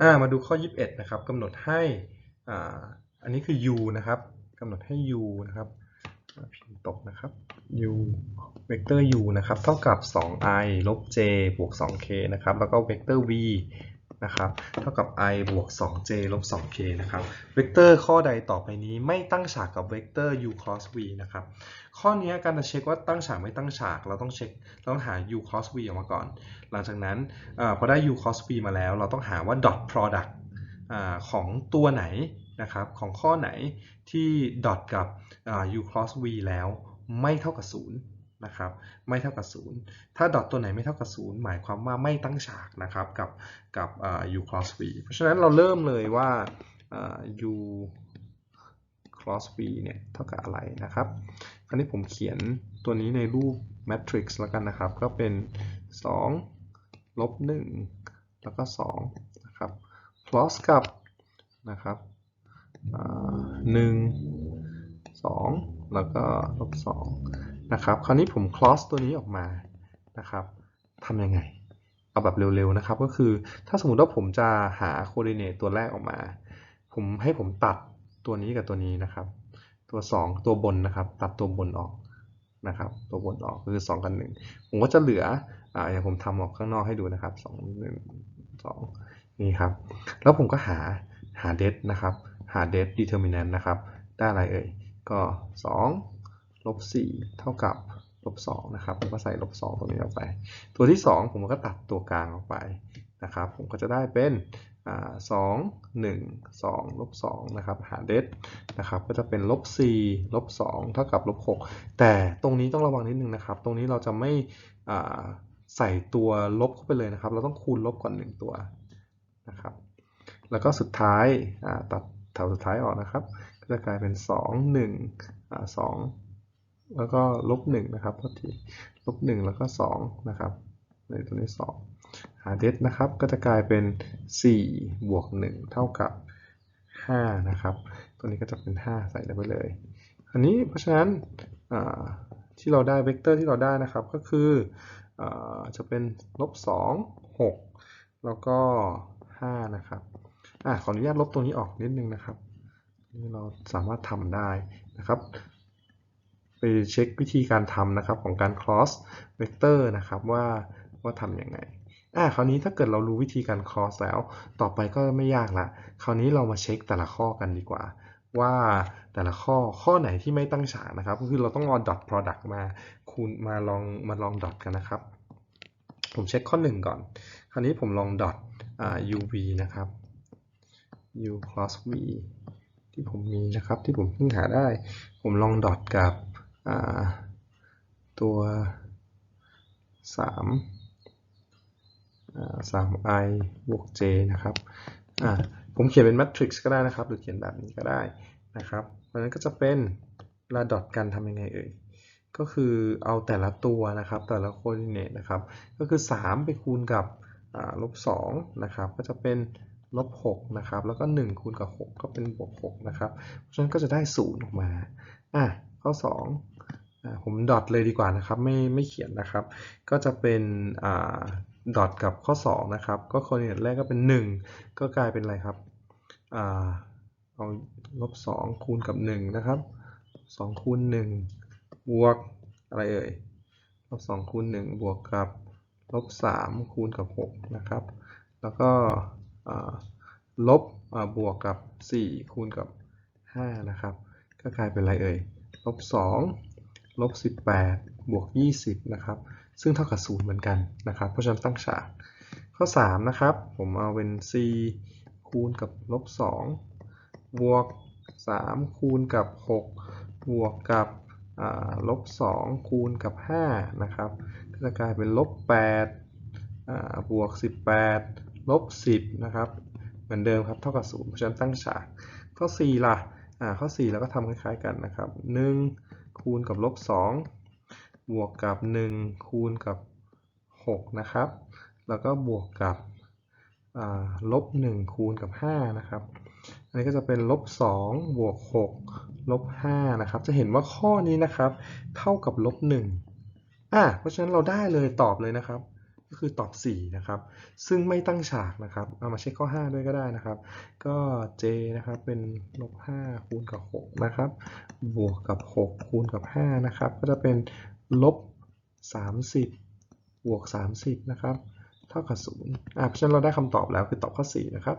อ่ามาดูข้อ 21 นะครับกำหนดให้อ่าอันนี้คือ u นะครับกำหนดให้ u นะครับอ่าพิมพ์ตกนะครับ u เวกเตอร์ u นะครับเท่ากับ 2i ลบ j บวก 2k นะครับแล้วก็เวกเตอร์ v นะครับเท่ากับ i บวก 2j ลบ 2k นะครับเวกเตอร์ข้อใดต่อไปนี้ไม่ตั้งฉากกับเวกเตอร์ u cross v นะครับข้อนี้การจะเช็คว่าตั้งฉากไม่ตั้งฉาก เราต้องเช็คต้องหา u cross v ออกมาก่อน หลังจากนั้นอพอได้ u cross v มาแล้ว เราต้องหาว่า dot product อของตัวไหนนะครับของข้อไหนที่ dot กับ u cross v แล้วไม่เท่ากับ 0 นะครับไม่เท่ากับ 0 ถ้า dot ตัวไหนไม่เท่ากับ 0 หมายความว่าไม่ตั้งฉากนะครับกับกับ u cross v เพราะฉะนั้นเราเริ่มเลยว่า u cross v เนี่ยเท่ากับอะไรนะครับ คราวนี้ผมเขียนตัวนี้ในรูป matrix แล้วกันนะครับ ก็เป็น 2 ลบ 1 แล้วก็ 2 นะครับ plus กับนะครับหนึ่งสองแล้วก็ลบสอง นะครับ คราวนี้ผม cross ตัวนี้ออกมานะครับทำยังไง เอาแบบเร็วๆนะครับ ก็คือถ้าสมมติว่าผมจะหา coordinate ตัวแรกออกมา ผมให้ผมตัดตัวนี้กับตัวนี้นะครับ ตัว 2 ตัวบนนะครับ ตัดตัวบนออกนะครับ ตัวบนออกคือ 2 กัน1ผมก็จะเหลืออ่าอย่างผมทำออกข้างนอกให้ดูนะครับ 2 1 2 นี่ครับ แล้วผมก็หาหา det นะครับ หา det determinant นะครับ ได้อะไรเอ่ย ก็ 2 ลบ4เท่ากับลบ2นะครับผมก็ใส่ลบ2ตรงนี้ออกไป ตัวที่ 2 ผมก็ตัดตัวกลางออกไปนะครับ ผมก็จะได้เป็นสองหนึ่งสองลบสองนะครับหาเดทนะครับก็จะเป็นลบสี่ลบสองเท่ากับลบหกแต่ตรงนี้ต้องระวังนิดนึงนะครับ ตรงนี้เราจะไม่ใส่ตัวลบเข้าไปเลยนะครับ เราต้องคูณลบก่อนหนึ่งตัวนะครับแล้วก็สุดท้ายตัดแถวสุดท้ายออกนะครับ ก็จะกลายเป็นสองหนึ่งสอง แล้วก็ลบหนึ่งนะครับพอดีลบหนึ่งแล้วก็สองนะครับในตัวนี้สองหาเดทนะครับก็จะกลายเป็น4บวก1เท่ากับ5นะครับตัวนี้ก็จะเป็น 5 ใส่ไปเลย อันนี้เพราะฉะนั้นที่เราได้เวกเตอร์ที่เราได้นะครับก็คืออจะเป็นลบ2 6 แล้วก็5นะครับอขออนุญาตลบตัวนี้ออกนิดนึงนะครับนี่เราสามารถทำได้นะครับ ไปเช็ควิธีการทำนะครับของการ cross vector นะครับว่าว่าทำยังไงอ่าคราวนี้ถ้าเกิดเรารู้วิธีการ cross แล้ว ต่อไปก็ไม่ยากละคราวนี้เรามาเช็คแต่ละข้อกันดีกว่า ว่าแต่ละข้อข้อไหนที่ไม่ตั้งฉากนะครับ ก็คือเราต้องเอา dot product มาคูณมาลองมาลอง dot กันนะครับ ผมเช็คข้อ 1 ก่อน คราวนี้ผมลอง dot uv นะครับ u cross v ที่ผมมีนะครับที่ผมเพิ่งหาได้ ผมลอง dot กับ ตัว 3 3i บวก j นะครับผมเขียนเป็น matrix ก็ได้นะครับ หรือเขียนแบบนี้ก็ได้นะครับเพราะนั้นก็จะเป็นเวลาดอทกันทำยังไงเอ่ยก็คือเอาแต่ละตัวนะครับ แต่ละ coordinate นะครับ ก็คือ 3 ไปคูณกับลบ2นะครับ ก็จะเป็นลบ6นะครับ แล้วก็ 1 คูณกับ 6 ก็เป็นบวก6นะครับ เพราะฉะนั้นก็จะได้ 0 ออกมา อะ ข้อ 2 ผมดอทเลยดีกว่านะครับ ไม่ไม่เขียนนะครับ ก็จะเป็นดอทกับข้อ 2 นะครับ ก็คอ r d i n a t แรกก็เป็น 1 ก็กลายเป็นอะไรครับเอาลบ2คูณกับ 1 นะครับ 2 คูณ 1 บวกอะไรเอ่ยลบ2คูณ 1 บวกกับลบ3คูณกับ 6 นะครับ แล้วก็ลบบวกกับ 4 คูณกับ 5 นะครับ ก็กลายเป็นอะไรเอ่ยลบ2 ลบ18 บวก 20 นะครับ ซึ่งเท่ากับ 0 เหมือนกันนะครับ เพราะฉะนั้นตั้งฉาก ข้อ 3 นะครับ ผมเอาเป็น c คูณกับลบ2บวก 3 คูณกับ 6 บวกกับลบ2คูณกับ 5 นะครับ ก็จะกลายเป็นลบ8บวก 18 ลบ 10 นะครับ เหมือนเดิมครับ เท่ากับ 0 เพราะฉะนั้นตั้งฉาก ข้อ 4 ล่ะข้อ4เราก็ทำคล้ายๆกันนะครับ 1 คูณกับลบ2บวกกับ 1 คูณกับ 6 นะครับ แล้วก็บวกกับลบ1คูณกับ 5 นะครับ อันนี้ก็จะเป็นลบ2บวก6ลบ5นะครับ จะเห็นว่าข้อนี้นะครับ เท่ากับลบ1อะเพราะฉะนั้นเราได้เลยตอบเลยนะครับ ก็คือตอบ 4 นะครับ ซึ่งไม่ตั้งฉากนะครับ เอามาเช็คข้อ 5 ด้วยก็ได้นะครับ ก็ j นะครับ เป็นลบ 5 คูณกับ 6 นะครับ บวกกับ 6 คูณกับ 5 นะครับ ก็จะเป็นลบ 30 บวก 30 นะครับ เท่ากับ 0อะเพราะฉะนั้นเราได้คำตอบแล้วคือตอบข้อ 4 นะครับ